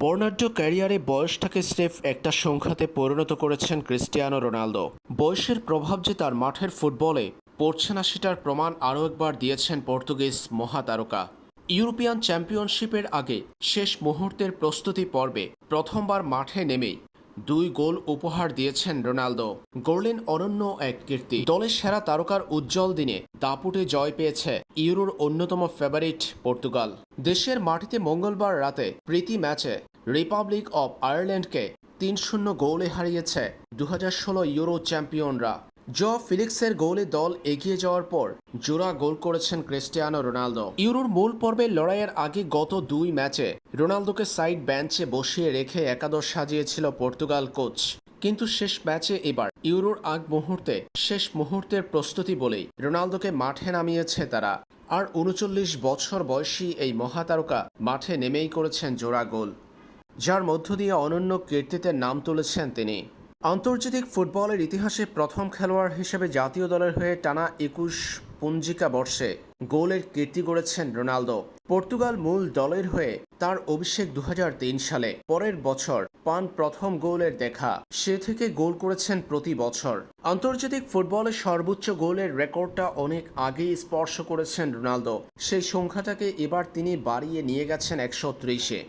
বর্ণাঢ্য ক্যারিয়ারে বয়সটাকে স্রেফ একটা সংখ্যাতে পরিণত করেছেন ক্রিস্টিয়ানো রোনালদো। বয়সের প্রভাব যে তার মাঠের ফুটবলে পড়ছে না সেটার প্রমাণ আরও একবার দিয়েছেন পর্তুগিজ মহাতারকা। ইউরোপিয়ান চ্যাম্পিয়নশিপের আগে শেষ মুহূর্তের প্রস্তুতি পর্বে প্রথমবার মাঠে নেমেই দুই গোল উপহার দিয়েছেন রোনালদো। গড়লেন অনন্য এক কীর্তি। দলের সেরা তারকার উজ্জ্বল দিনে দাপুটে জয় পেয়েছে ইউরোর অন্যতম ফেভারিট পর্তুগাল। দেশের মাটিতে মঙ্গলবার রাতে প্রীতি ম্যাচে রিপাবলিক অব আয়ারল্যান্ডকে তিন শূন্য গোলে হারিয়েছে দু হাজার ষোলো ইউরো চ্যাম্পিয়নরা। জ ফিলিক্সের গোলে দল এগিয়ে যাওয়ার পর জোড়া গোল করেছেন ক্রিস্টিয়ানো রোনালদো। ইউরোর মূল পর্বের লড়াইয়ের আগে গত দুই ম্যাচে রোনালদোকে সাইড বেঞ্চে বসিয়ে রেখে একাদশ সাজিয়েছিল পর্তুগাল কোচ। কিন্তু শেষ ম্যাচে এবার ইউরোর আগ মুহূর্তে, শেষ মুহূর্তের প্রস্তুতি বলেই রোনালদোকে মাঠে নামিয়েছে তারা। আর উনচল্লিশ বছর বয়সী এই মহাতারকা মাঠে নেমেই করেছেন জোড়া গোল, যার মধ্য দিয়ে অনন্য কীর্তিতে নাম তুলেছেন তিনি। আন্তর্জাতিক ফুটবলের ইতিহাসে প্রথম খেলোয়াড় হিসেবে জাতীয় দলের হয়ে টানা একুশ পঞ্জিকা বর্ষে গোলের কীর্তি গড়েছেন রোনালদো। পর্তুগাল মূল দলের হয়ে তার অভিষেক দু হাজার তিন সালে পরের বছর পান প্রথম গোলের দেখা। সে থেকে গোল করেছেন প্রতি বছর। আন্তর্জাতিক ফুটবলে সর্বোচ্চ গোলের রেকর্ডটা অনেক আগেই স্পর্শ করেছেন রোনালদো। সেই সংখ্যাটাকে এবার তিনি বাড়িয়ে নিয়ে গেছেন একশো ত্রিশে।